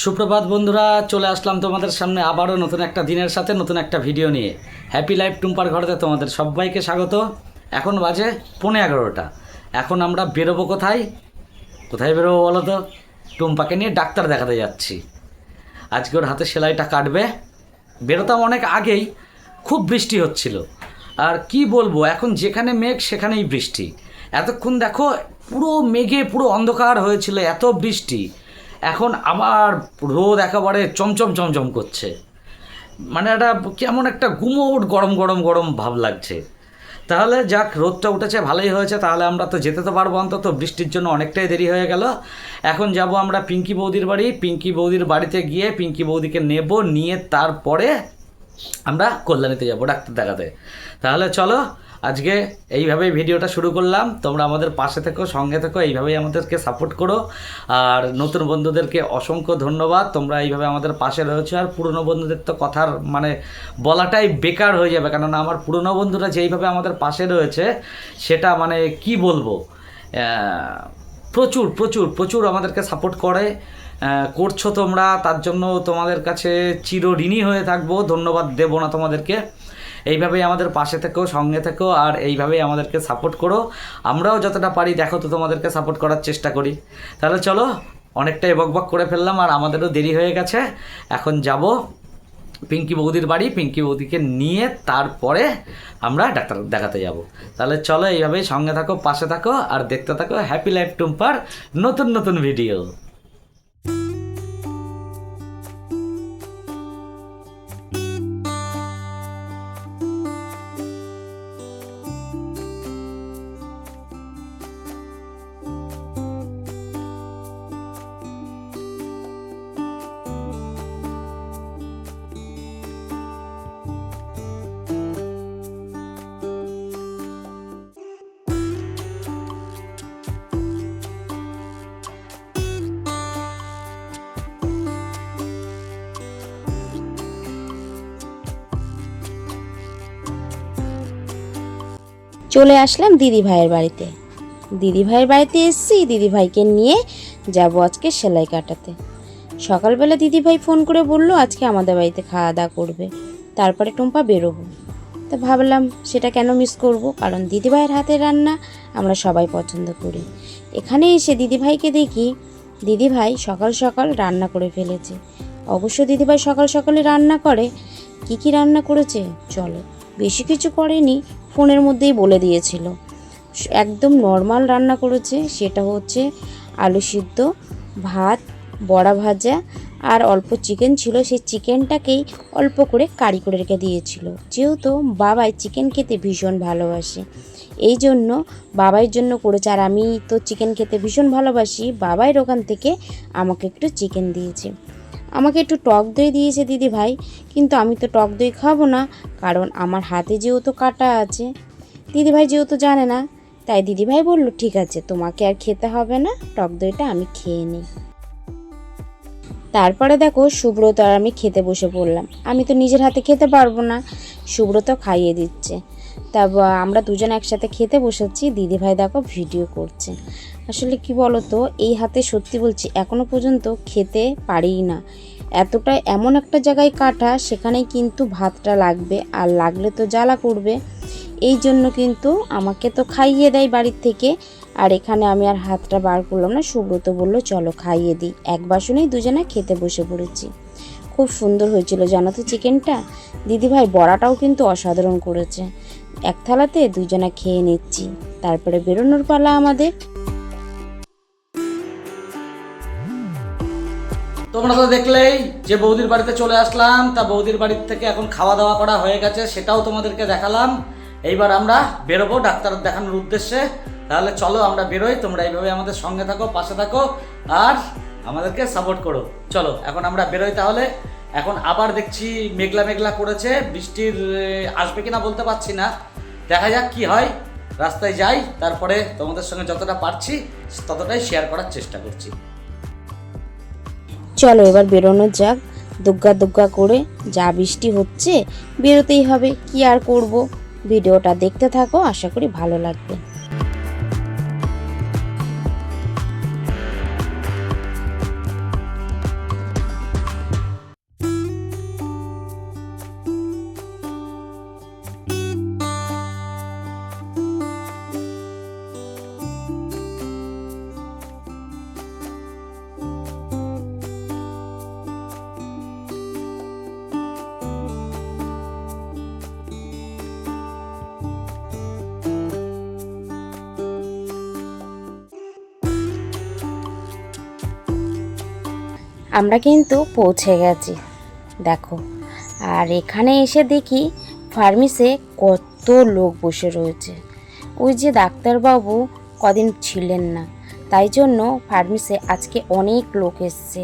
সুপ্রভাত বন্ধুরা, চলে আসলাম তোমাদের সামনে আবারও নতুন একটা দিনের সাথে, নতুন একটা ভিডিও নিয়ে। হ্যাপি লাইফ টুম্পার ঘরেতে তোমাদের সবাইকে স্বাগত। এখন বাজে পৌনে এগারোটা। এখন আমরা বেরোবো কোথায়? কোথায় বেরোবো বলো তো? টুম্পাকে নিয়ে ডাক্তার দেখাতে যাচ্ছি। আজকে ওর হাতে সেলাইটা কাটবে। বেরোতাম অনেক আগেই, খুব বৃষ্টি হচ্ছিল। আর কি বলব, এখন যেখানে মেঘ, সেখানেই বৃষ্টি। এতক্ষণ দেখো, পুরো মেঘে পুরো অন্ধকার হয়েছিল, এত বৃষ্টি। এখন আবার রোদ একেবারে চমচম চমচম করছে। মানে একটা কেমন একটা গুমোট গরম গরম গরম ভাব লাগছে। তাহলে যাক, রোদটা উঠেছে, ভালোই হয়েছে, তাহলে আমরা তো যেতে তো পারব অন্তত। বৃষ্টির জন্য অনেকটাই দেরি হয়ে গেল। এখন যাব আমরা পিঙ্কি বৌদির বাড়ি। পিঙ্কি বৌদির বাড়িতে গিয়ে পিঙ্কি বৌদিকে নেব, নিয়ে তারপরে আমরা কল্যাণীতে যাব ডাক্তার দেখাতে। তাহলে চলো আজকে এইভাবেই ভিডিওটা শুরু করলাম। তোমরা আমাদের পাশে থেকো, সঙ্গে থেকো, এইভাবেই আমাদেরকে সাপোর্ট করো। আর নতুন বন্ধুদেরকে অসংখ্য ধন্যবাদ। তোমরা এইভাবে আমাদের পাশে রয়েছো। আর পুরনো বন্ধুদের তো কথার মানে বলাটাই বেকার হয়ে যাবে। কেননা আমার পুরনো বন্ধুরা যেইভাবে আমাদের পাশে রয়েছে, সেটা মানে কি বলব? প্রচুর প্রচুর প্রচুর আমাদেরকে সাপোর্ট করে। করছ তোমরা। তার জন্য তোমাদের কাছে চিরঋণী হয়ে থাকব। ধন্যবাদ দেবো না তোমাদেরকে। এইভাবেই আমাদের পাশে থেকেও সঙ্গে থেকো আর এইভাবেই আমাদেরকে সাপোর্ট করো। আমরাও যতটা পারি দেখো তো তোমাদেরকে সাপোর্ট করার চেষ্টা করি। তাহলে চলো, অনেকটাই বকবক করে ফেললাম আর আমাদেরও দেরি হয়ে গেছে। এখন যাব পিঙ্কি বৌদির বাড়ি। পিঙ্কি বৌদিকে নিয়ে তারপরে আমরা ডাক্তার দেখাতে যাব। তাহলে চলো এইভাবেই সঙ্গে থাকো, পাশে থাকো আর দেখতে থাকো। হ্যাপি লাইফ টুম্পার নতুন নতুন ভিডিও চলে আসলাম দিদি ভাইয়ের বাড়িতে। দিদি ভাইয়ের বাড়িতে এসেছি, দিদি ভাইকে নিয়ে যাব আজকে সেলাই কাটাতে। সকালবেলা দিদি ভাই ফোন করে বলল, আজকে আমাদের বাড়িতে খাওয়া দাওয়া করবে। তারপরে টুম্পা বেরোবো। তো ভাবলাম, সেটা কেন মিস করব? কারণ দিদি ভাইয়ের হাতের রান্না আমরা সবাই পছন্দ করি। এখানে এসে দিদি ভাইকে দেখি, দিদি ভাই সকাল সকাল রান্না করে ফেলেছে। অবশ্য দিদি ভাই সকাল সকালে রান্না করে, কি কি রান্না করেছে? চলো। বেশি কিছু করেনি ফোনের মধ্যেই বলে দিয়েছিল। একদম নর্মাল রান্না করেছে, সেটা হচ্ছে আলু সিদ্ধ, ভাত, বড়া ভাজা আর অল্প চিকেন ছিল। সেই চিকেনটাকেই অল্প করে কারি করে রেখে দিয়েছিল। যেহেতু বাবাই চিকেন খেতে ভীষণ ভালোবাসে, এই জন্য বাবাইয়ের জন্য করেছে। আর আমি তো চিকেন খেতে ভীষণ ভালোবাসি বাবাইয়ের ওখান থেকে আমাকে একটু চিকেন দিয়েছে। আমাকে একটু টক দই দিয়েছে দিদি ভাই, কিন্তু আমি তো টক দই খাব না, কারণ আমার হাতে যেহেতু কাটা আছে। দিদি ভাই যেহেতু জানে না, তাই দিদি ভাই বলল, ঠিক আছে, তোমাকে আর খেতে হবে না, টক দইটা আমি খেয়ে নিই। তারপরে দেখো, সুব্রত আর আমি খেতে বসে পড়লাম। আমি তো নিজের হাতে খেতে পারব না, সুব্রত খাইয়ে দিচ্ছে। তারপর আমরা দুজন একসাথে খেতে বসেছি দিদি ভাই দেখো ভিডিও করছে। আসলে কি বলো তো এই হাতে সত্যি বলছি, এখনও পর্যন্ত খেতে পারিই না। এতটা এমন একটা জায়গায় কাটা সেখানে কিন্তু ভাতটা লাগবে, আর লাগলে তো জ্বালা করবে। এই জন্য কিন্তু আমাকে তো খাইয়ে দেয় বাড়ির থেকে, আর এখানে আমি আর হাতটা বার করলাম না। সুব্রত বলল, চলো খাইয়ে দিই। এক বাসনেই দুজনে খেতে বসে পড়েছি। খুব সুন্দর হয়েছিল, জানো তো চিকেনটা? দিদিভাই বড়াটাও কিন্তু অসাধারণ করেছে। এক থালাতে দুজনে খেয়ে নিচ্ছি। তারপরে বেরোনোর পালা আমাদের। তোমরা তো দেখলেই যে বৌদির বাড়িতে চলে আসলাম, তা বৌদির বাড়ির থেকে এখন খাওয়া দাওয়া করা হয়ে গেছে, সেটাও তোমাদেরকে দেখালাম। এইবার আমরা বেরোবো ডাক্তার দেখানোর উদ্দেশ্যে। তাহলে চলো আমরা বেরোই, তোমরা এইভাবে আমাদের সঙ্গে থাকো, পাশে থাকো, আর আমাদেরকে সাপোর্ট করো। চলো, এখন আমরা বেরোই তাহলে। এখন আবার দেখছি মেঘলা মেঘলা করেছে, বৃষ্টির আসবে কিনা বলতে পারছি না। দেখা যাক কি হয়। রাস্তায় যাই, তারপরে তোমাদের সঙ্গে যতটা পারছি, ততটাই শেয়ার করার চেষ্টা করছি। চলো এবার বেরোনো যাক। দুগ্গা দুগ্গা করে যা বৃষ্টি হচ্ছে, বেরোতেই হবে। কি আর করব? ভিডিওটা দেখতে থাকো, আশা করি ভালো লাগবে। আমরা কিন্তু পৌঁছে গেছি। দেখো, আর এখানে এসে দেখি ফার্মেসে কত লোক বসে রয়েছে। ওই যে ডাক্তারবাবু কদিন ছিলেন না, তাই জন্য ফার্মেসে আজকে অনেক লোক এসছে।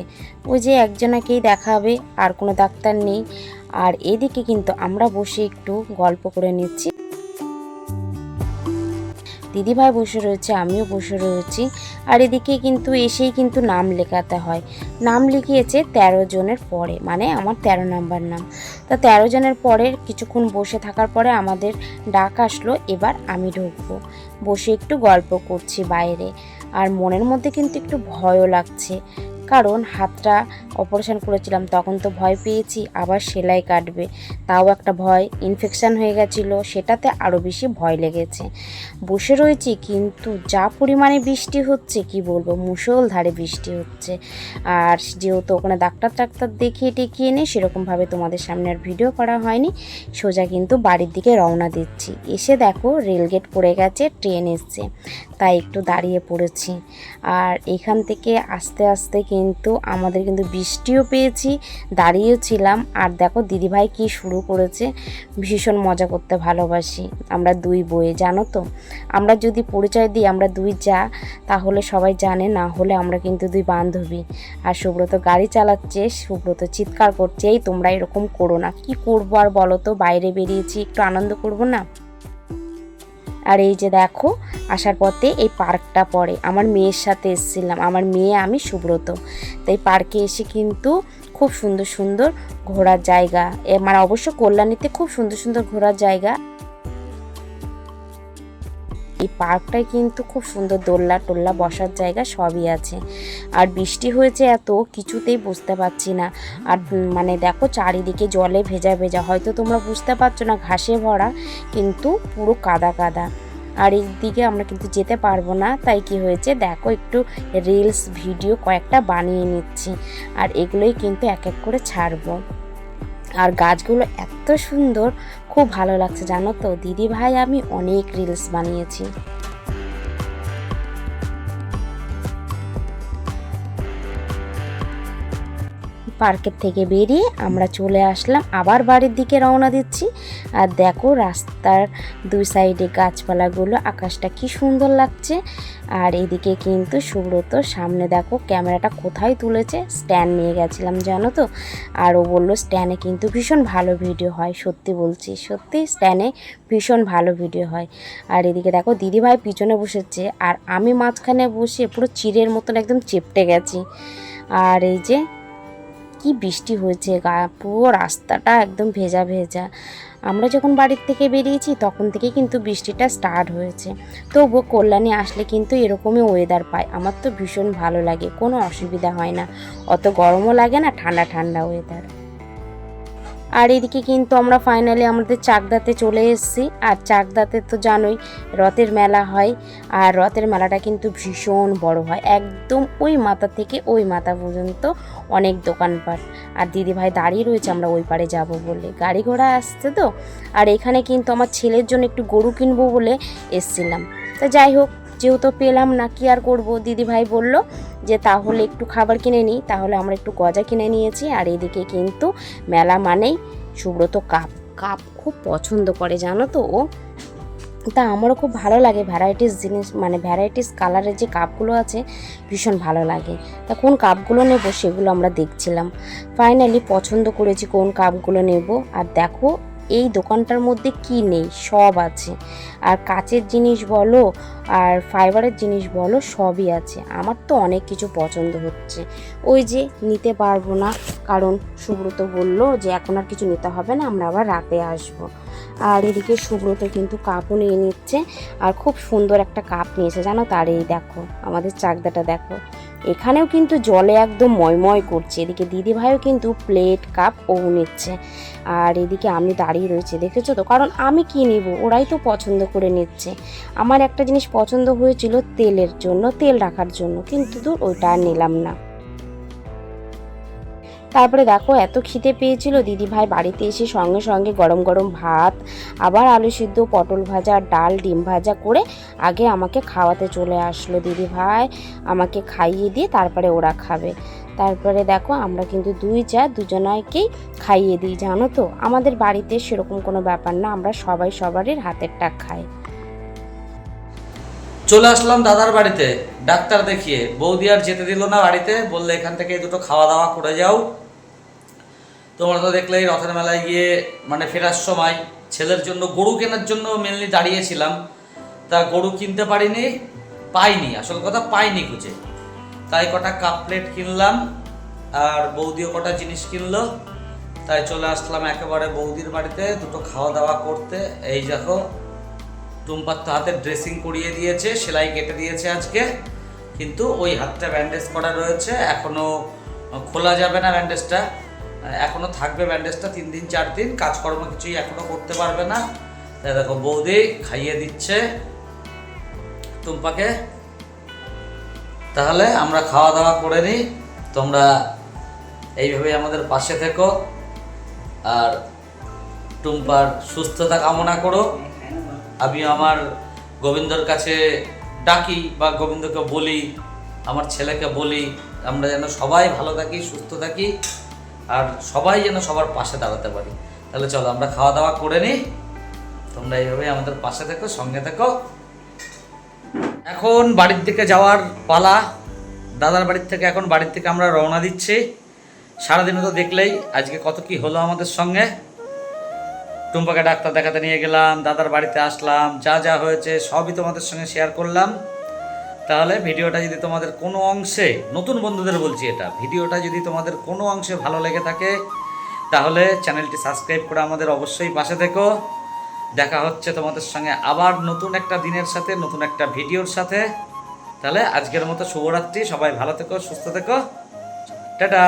ওই যে একজনাকেই দেখাবে, আর কোনো ডাক্তার নেই। আর এদিকে কিন্তু আমরা বসে একটু গল্প করে নিচ্ছি। দিদিভাই বসে রয়েছে, আমিও বসে রয়েছি। আর এদিকে কিন্তু এসেই কিন্তু নাম লেখাতে হয়। নাম লিখিয়েছে তেরো জনের পরে মানে আমার তেরো নাম্বার নাম। তা তেরো জনের পরে কিছুক্ষণ বসে থাকার পরে আমাদের ডাক আসলো, এবার আমি ঢুকবো। বসে একটু গল্প করছি বাইরে। আর মনের মধ্যে কিন্তু একটু ভয়ও লাগছে। কারণ হাতটা অপারেশন করেছিলাম, তখন তো ভয় পেয়েছি, আবার সেলাই কাটবে। তাও একটা ভয় ইনফেকশান হয়ে গেছিল, সেটাতে আরও বেশি ভয় লেগেছে। বসে রয়েছি, কিন্তু যা পরিমাণে বৃষ্টি হচ্ছে, কি বলব মুষলধারে বৃষ্টি হচ্ছে। আর যেহেতু ওখানে ডাক্তার টাক্তার দেখিয়ে টেকিয়ে নেই সেরকমভাবে তোমাদের সামনে আর ভিডিও করা হয়নি, সোজা কিন্তু বাড়ির দিকে রওনা দিচ্ছি। এসে দেখো রেলগেট পড়ে গেছে ট্রেন এসছে। তাই একটু দাঁড়িয়ে পড়েছি। আর এখান থেকে আস্তে আস্তে কিন্তু আমাদের কিন্তু বৃষ্টিও পেয়েছি, দাঁড়িয়েও ছিলাম। আর দেখো, দিদিভাই কি শুরু করেছে, ভীষণ মজা করতে ভালোবাসি আমরা দুই বইয়ে জানো তো? আমরা যদি পরিচয় দিই, আমরা দুই যা, তাহলে সবাই জানে, না হলে আমরা কিন্তু দুই বান্ধবী। আর সুব্রত গাড়ি চালাচ্ছে, সুব্রত চিৎকার করছে, এই তোমরা এরকম করো না। কি করব আর বলো তো? বাইরে বেরিয়েছি, একটু আনন্দ করব না? আর এই যে দেখো, আসার পথে এই পার্কটা পড়ে। আমার মেয়ের সাথে এসেছিলাম। আমার মেয়ে, আমি, সুব্রত। তাই পার্কে এসে কিন্তু খুব সুন্দর সুন্দর ঘোরার জায়গা। মানে অবশ্য কল্যাণীতে খুব সুন্দর সুন্দর ঘোরার জায়গা। এই পার্কটায় কিন্তু খুব সুন্দর দোল্লা টোল্লা বসার জায়গা সবই আছে। আর বৃষ্টি হয়েছে এত, কিছুতেই বুঝতে পারছি না। আর মানে দেখো চারিদিকে জলে ভেজা ভেজা, হয়তো তোমরা বুঝতে পারছ না ঘাসে ভরা, কিন্তু পুরো কাদা কাদা। আর দিকে আমরা কিন্তু যেতে পারব না, তাই কি হয়েছে দেখো একটু রিলস ভিডিও কয়েকটা বানিয়ে নিচ্ছি। আর এগুলোই কিন্তু এক এক করে ছাড়বো। আর গাছগুলো এত সুন্দর, খুব ভালো লাগছে জানো তো। দিদি ভাই, আমি অনেক রিলস বানিয়েছি। পার্কের থেকে বেরিয়ে আমরা চলে আসলাম। আবার বাড়ির দিকে রওনা দিচ্ছি। আর দেখো রাস্তার দুই সাইডে গাছপালাগুলো, আকাশটা কি সুন্দর লাগছে। আর এদিকে কিন্তু সুব্রত, সামনে দেখো ক্যামেরাটা কোথায় তুলেছে? স্ট্যান্ড নিয়ে গেছিলাম, জানো তো? আর ও বলল, স্ট্যান্ডে কিন্তু ভীষণ ভালো ভিডিও হয়। সত্যি বলছি, সত্যি স্ট্যান্ডে ভীষণ ভালো ভিডিও হয়। আর এদিকে দেখো দিদিভাই পিছনে বসেছে। আর আমি মাঝখানে বসে পুরো চিড়ের মতন একদম চেপটে গেছি। আর এই যে কি বৃষ্টি হয়েছে, গা পুরো রাস্তাটা একদম ভেজা ভেজা। আমরা যখন বাড়ির থেকে বেরিয়েছি, তখন থেকে কিন্তু বৃষ্টিটা স্টার্ট হয়েছে। তবুও কল্যাণী আসলে কিন্তু এরকমই ওয়েদার পায়। আমার তো ভীষণ ভালো লাগে, কোনো অসুবিধা হয় না। অত গরমও লাগে না, ঠান্ডা ঠান্ডা ওয়েদার আর এদিকে কিন্তু আমরা ফাইনালি আমাদের চাকদাতে চলে এসেছি। আর চাকদাতে তো জানোই, রথের মেলা হয়। আর রথের মেলাটা কিন্তু ভীষণ বড় হয়। একদম ওই মাথা থেকে ওই মাথা পর্যন্ত অনেক দোকানপাট। আর দিদিভাই দাঁড়িয়ে রয়েছে, আমরা ওই পারে যাব বলে। গাড়ি ঘোড়া আসছে তো। আর এখানে কিন্তু আমার ছেলের জন্য একটু গরু কিনবো বলে এসছিলাম। তা যাই হোক যেহেতু পেলাম না, কি আর করব? দিদিভাই বলল যে, তাহলে একটু খাবার কিনে নিই। তাহলে আমরা একটু গজা কিনে নিয়েছি। আর এদিকে কিন্তু মেলা মানেই সুব্রত কাপ কাপ খুব পছন্দ করে, জানো তো ও? তা আমারও খুব ভালো লাগে ভ্যারাইটিস জিনিস মানে ভ্যারাইটিস কালারের যে কাপগুলো আছে, ভীষণ ভালো লাগে। তা কোন কাপগুলো নেব সেগুলো আমরা দেখছিলাম। ফাইনালি পছন্দ করেছি কোন কাপগুলো নেব। আর দেখো এই দোকানটার মধ্যে কি নেই? সব আছে। আর কাচের জিনিস বলো, আর ফাইবারের জিনিস বলো, সবই আছে। আমার তো অনেক কিছু পছন্দ হচ্ছে। ওই যে নিতে পারব না, কারণ সুব্রত বলল যে এখন আর কিছু নিতে হবে না, আমরা আবার রাতে আসব। আর এদিকে সুব্রত কিন্তু কাপও নিয়ে নিচ্ছে, আর খুব সুন্দর একটা কাপ নিয়েছে, জানো তার এই দেখো, আমাদের চাকদাটা দেখো। এখানেও কিন্তু জলে একদম ময়ময় করছে। এদিকে দিদিভাইও কিন্তু প্লেট, কাপ ও নিচ্ছে। আর এদিকে আমি দাঁড়িয়ে রয়েছে, দেখেছ তো? কারণ আমি কি নেব? ওরাই তো পছন্দ করে নিচ্ছে। আমার একটা জিনিস পছন্দ হয়েছিল তেলের জন্য, তেল রাখার জন্য। কিন্তু দূর ওইটা আর নিলাম না। তারপরে দেখো, এত খিদে পেয়েছিল। দিদি ভাই বাড়িতে এসে সঙ্গে সঙ্গে গরম গরম ভাত, আবার আলু সিদ্ধ, পটল ভাজা, ডাল, ডিম ভাজা করে আগে আমাকে খাওয়াতে চলে আসলো দিদি ভাই আমাকে খাইয়ে দিয়ে তারপরে ওরা খাবে। তারপরে দেখো, আমরা কিন্তু দুই যা দুজনাকেই খাইয়ে দিই, জানো তো? আমাদের বাড়িতে সেরকম কোনো ব্যাপার না, আমরা সবাই সবারই হাতের টাক খাই। চলে আসলাম দাদার বাড়িতে। ডাক্তার দেখিয়ে। বৌদি আর যেতে দিল না বাড়িতে, বললে এখান থেকে দুটো খাওয়া দাওয়া করে যাও। তোমরা তো দেখলেই রথের মেলায় গিয়ে মানে ফেরার সময় ছেলের জন্য, গরু কেনার জন্য মেনলি দাঁড়িয়েছিলাম। তা গরু কিনতে পারিনি, পাইনি, আসল কথা পাইনি খুঁজে। তাই কটা কাপ প্লেট কিনলাম, আর বৌদিও কটা জিনিস কিনলো। তাই চলে আসলাম একেবারে বৌদির বাড়িতে, দুটো খাওয়া দাওয়া করতে। এই দেখো টুম্পার তো হাতে ড্রেসিং করিয়ে দিয়েছে, সেলাই কেটে দিয়েছে আজকে। কিন্তু ওই হাতটা ব্যান্ডেজ করা রয়েছে, এখনও খোলা যাবে না ব্যান্ডেজটা এখনও থাকবে ব্যান্ডেজটা তিন দিন, চার দিন, কাজকর্ম কিছুই এখনও করতে পারবে না। দেখো, বৌদি খাইয়ে দিচ্ছে। টুম্পাকে। তাহলে আমরা খাওয়া দাওয়া করে নিই। তোমরা এইভাবেই আমাদের পাশে থেকো। আর টুম্পার সুস্থতা কামনা করো। আমি আমার গোবিন্দর কাছে ডাকি বা গোবিন্দকে বলি, আমার ছেলেকে বলি, আমরা যেন সবাই ভালো থাকি, সুস্থ থাকি। আর সবাই যেন সবার পাশে দাঁড়াতে পারি। তাহলে চলো, আমরা খাওয়া দাওয়া করে নিই তোমরা এইভাবে আমাদের পাশে থেকো, সঙ্গে থেকো। এখন বাড়ির দিকে যাওয়ার পালা। দাদার বাড়ির থেকে এখন বাড়ির থেকে আমরা রওনা দিচ্ছি। সারাদিনে তো দেখলেই, আজকে কত কি হলো আমাদের সঙ্গে। টুম্পাকে ডাক্তার দেখাতে নিয়ে গেলাম, দাদার বাড়িতে আসলাম, যা যা হয়েছে সবই তোমাদের সঙ্গে শেয়ার করলাম। তাহলে ভিডিওটা যদি তোমাদের কোনো অংশে, নতুন বন্ধুদের বলছি এটা, ভিডিওটা যদি তোমাদের কোনো অংশে ভালো লেগে থাকে, তাহলে চ্যানেলটি সাবস্ক্রাইব করে আমাদের অবশ্যই পাশে থেকো। দেখা হচ্ছে তোমাদের সঙ্গে আবার নতুন একটা দিনের সাথে, নতুন একটা ভিডিওর সাথে। তাহলে আজকের মতো শুভরাত্রি, সবাই ভালো থেকো, সুস্থ থেকো। টাটা!